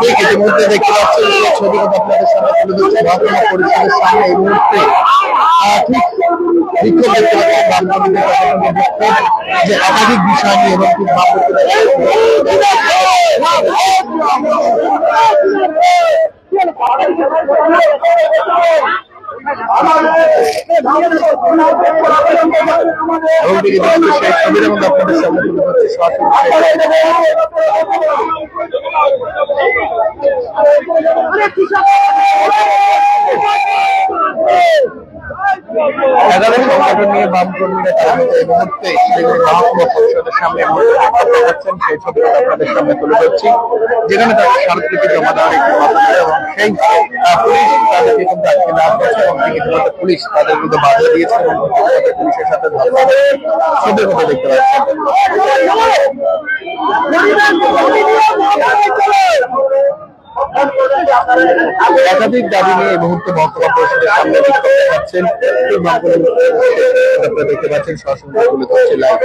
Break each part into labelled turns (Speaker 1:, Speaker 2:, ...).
Speaker 1: ঠিক ইতিমধ্যে দেখতে পাচ্ছেন সেই ছবিটা আপনাদের সামনে তুলে ধরছে মহকুমা পরিষদের সামনে এই মুহূর্তে। একাধিক বিষয় নিয়ে এবং ঠিক এবং ঠিক ইতিমধ্যে সেই ছবির এবং আপনাদের সামনে তুলে ধরছে সরাসরি সেই মুহূর্তে মহকুমা পরিষদের সামনে দেখাচ্ছেন সেই ছবিটা আপনাদের সামনে তুলে ধরছি, যেখানে তাদের স্মারকলিপি জমা দেওয়ার একটি কথা এবং সেই পুলিশ তাদেরকে কিন্তু আজকে না করছে এবং ইতিমধ্যে পুলিশ তাদের বিরুদ্ধে বাধা দিয়েছে এবং পুলিশের সাথে ছবির কথা দেখতে পাচ্ছেন একাধিক দাবি নিয়ে এই মুহূর্তে মহকুমা পরিষদের সামনে বিক্ষোভ দেখাচ্ছেন এই দেখতে পাচ্ছেন সরাসরি তুলে ধরছে লাইভ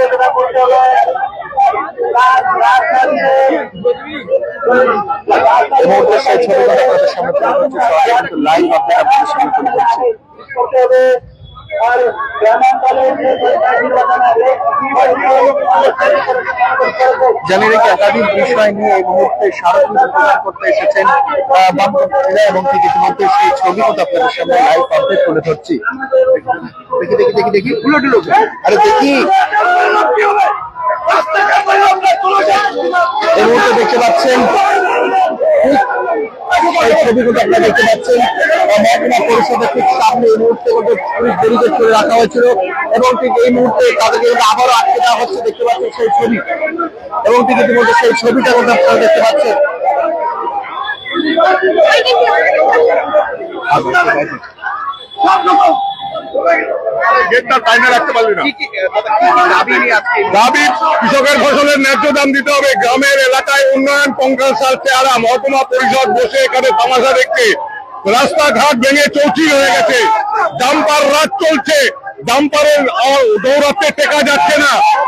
Speaker 1: মুহূর্তে সেই ছবিগুলো আপনাদের সামনে তুলে ধরছে। লাইভ আপনারা আপনাদের সামনে তুলে ধরছে জানি রেখে, একাধিক বিষয় নিয়ে এই মুহূর্তে করতে এসেছেন এবং ঠিক ইতিমধ্যে সেই ছবি কিন্তু আপনাদের সামনে লাইভ আপডেট তুলে ধরছি। দেখি দেখি দেখি দেখি উলট উলট। আরে দেখি। এই মুহূর্তে দেখতে পাচ্ছেন এই ছবিগুলো আপনারা দেখতে পাচ্ছেন। মহকুমা পরিষদের ঠিক সামনে এই মুহূর্তে পুলিশ ব্যারিকেড করে রাখা হয়েছিল এবং ঠিক এই মুহূর্তে তাদেরকে কিন্তু আবারও আটকে দেওয়া হচ্ছে দেখতে পাচ্ছেন সেই ছবি। এবং ঠিক ইতিমধ্যে সেই ছবিটা কিন্তু আপনারা দেখতে পাচ্ছেন।
Speaker 2: গেটটা টাইমে রাখতে পারলি না? দাবি কৃষকের ফসলের ন্যায্য দাম দিতে হবে। গ্রামের এলাকায় উন্নয়ন কঙ্কাল চেহারা মহকুমা পরিষদ বসে এখানে তামাশা দেখতে রাস্তাঘাট ভেঙে চৌচির হয়ে গেছে। ডাম্পার রাত চলছে। ডাম্পারের দৌড়াতে টেকা যাচ্ছে না।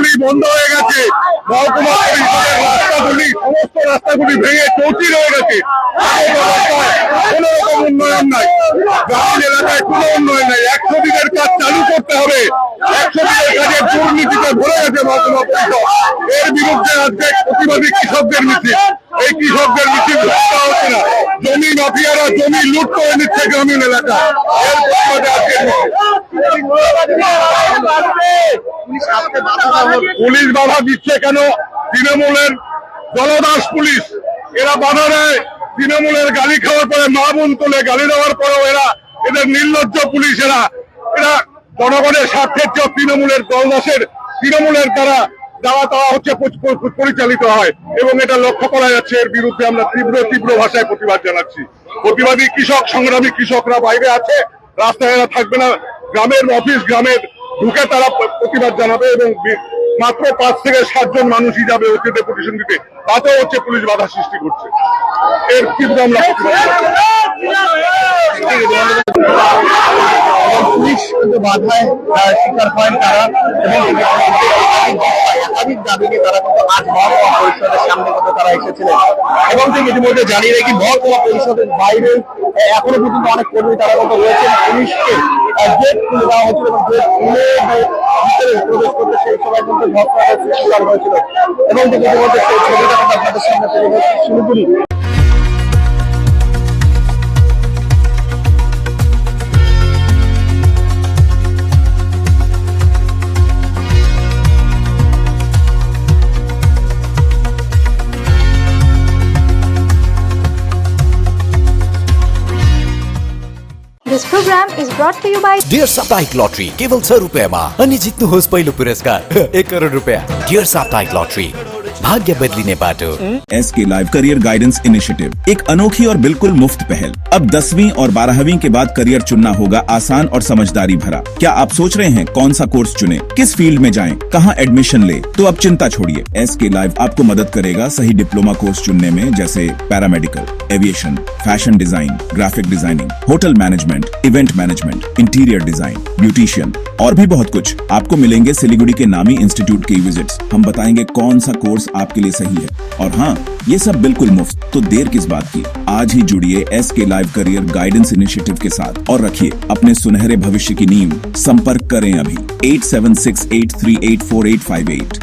Speaker 2: নালাগুলি বন্ধ হয়ে গেছে। রাস্তাগুলি, সমস্ত রাস্তাগুলি ভেঙে চৌচির হয়ে গেছে। কোন রকম উন্নয়ন নাই। গ্রামীণ এলাকায় কোনো উন্নয়ন নাই। একশো দিনের কাজ চালু করতে হবে। একশো দিনের কাজে দুর্নীতিতে ভরে গেছে মহকুমা পরিষদ। এর বিরুদ্ধে আজকে প্রতিবাদী কৃষকদের মিছিল। এই কৃষকদের মিছিল ধরতে হচ্ছে না। জমি মাফিয়ারা জমি লুট করে নিচ্ছে গ্রামীণ এলাকা। এর প্রতিবাদে আজকে পুলিশ বাধা দিচ্ছে কেন? তৃণমূলের জলদাস পুলিশ এরা বাধা দেয়। তৃণমূলের গালি খাওয়ার পরে মা বোন তোলে গালি দেওয়ার পরেও এরা এদের নির্লজ্জ পুলিশ এরা। এরা জনগণের স্বার্থের চেয়ে তৃণমূলের দলদাসের তৃণমূলের দ্বারা দেওয়া দেওয়া হচ্ছে পরি- পরি- পরিচালিত হয় এবং এটা লক্ষ্য করা যাচ্ছে। এর বিরুদ্ধে আমরা তীব্র তীব্র ভাষায় প্রতিবাদ জানাচ্ছি। প্রতিবাদী কৃষক সংগ্রামী কৃষকরা বাইরে আছে। রাস্তায় এরা থাকবে না। গ্রামের অফিস গ্রামের ঢুকে তারা প্রতিবাদ জানাবে এবং মাত্র পাঁচ থেকে সাতজন মানুষই যাবে ওকে ডেপুটেশন দিতে। তাতেও হচ্ছে পুলিশ বাধা সৃষ্টি করছে। এর তীব্র আমরা
Speaker 1: পুলিশ কিন্তু বাধায় আহ, শিকার হয় তারা। এবং একাধিক দাবি নিয়ে তারা কিন্তু আজ মহকুমা পরিষদের সামনে কিন্তু তারা এসেছিলেন। এবং ঠিক ইতিমধ্যে জানিয়ে রাখি মহকুমা পরিষদের বাইরে এখনও পর্যন্ত অনেক কর্মী তারা কিন্তু রয়েছেন। পুলিশকে গেট খুলে দেওয়া হয়েছিল এবং গেট খুলে ভিতরে প্রবেশ করতে সেই সময় কিন্তু ঘটনাটা শিকার হয়েছিল এবং ঠিক ইতিমধ্যে সেই ছবিটা কিন্তু আপনাদের সামনে তুলে ধরছি। Siliguri
Speaker 3: This program is brought to you
Speaker 4: dear साप्ताहिक लॉटरी केवल छ रुपियाँमा अनि जित्नुहोस् पहिलो पुरस्कार। एक करोड रुपियाँ। डियर साप्ताहिक लटरी भाग्य बदलीने बाटो।
Speaker 5: एस के लाइव करियर गाइडेंस इनिशिएटिव एक अनोखी और बिल्कुल मुफ़्त पहल। अब दसवीं और बारहवीं के बाद करियर चुनना होगा आसान और समझदारी भरा। क्या आप सोच रहे हैं कौन सा कोर्स चुने? किस फ़ील्ड में जाएँ, कहाँ एडमिशन ले? तो अब चिंता छोड़िए। एस के लाइव आपको मदद करेगा सही डिप्लोमा कोर्स चुनने में जैसे paramedical aviation fashion design graphic designing hotel management event management interior design beautician और भी बहुत कुछ। आपको मिलेंगे सिलीगुड़ी के नामी इंस्टीट्यूट के विजिट्स हम बताएँगे कौन सा कोर्स आपके लिए सही है। और हाँ ये सब बिल्कुल मुफ़्त। तो देर किस बात की? आज ही जुड़िए एस के लाइव करियर गाइडेंस इनिशिएटिव के साथ। और रखिए, अपने सुनहरे भविष्य की नींव। संपर्क करें अभी। Eight seven six eight three eight four eight five eight.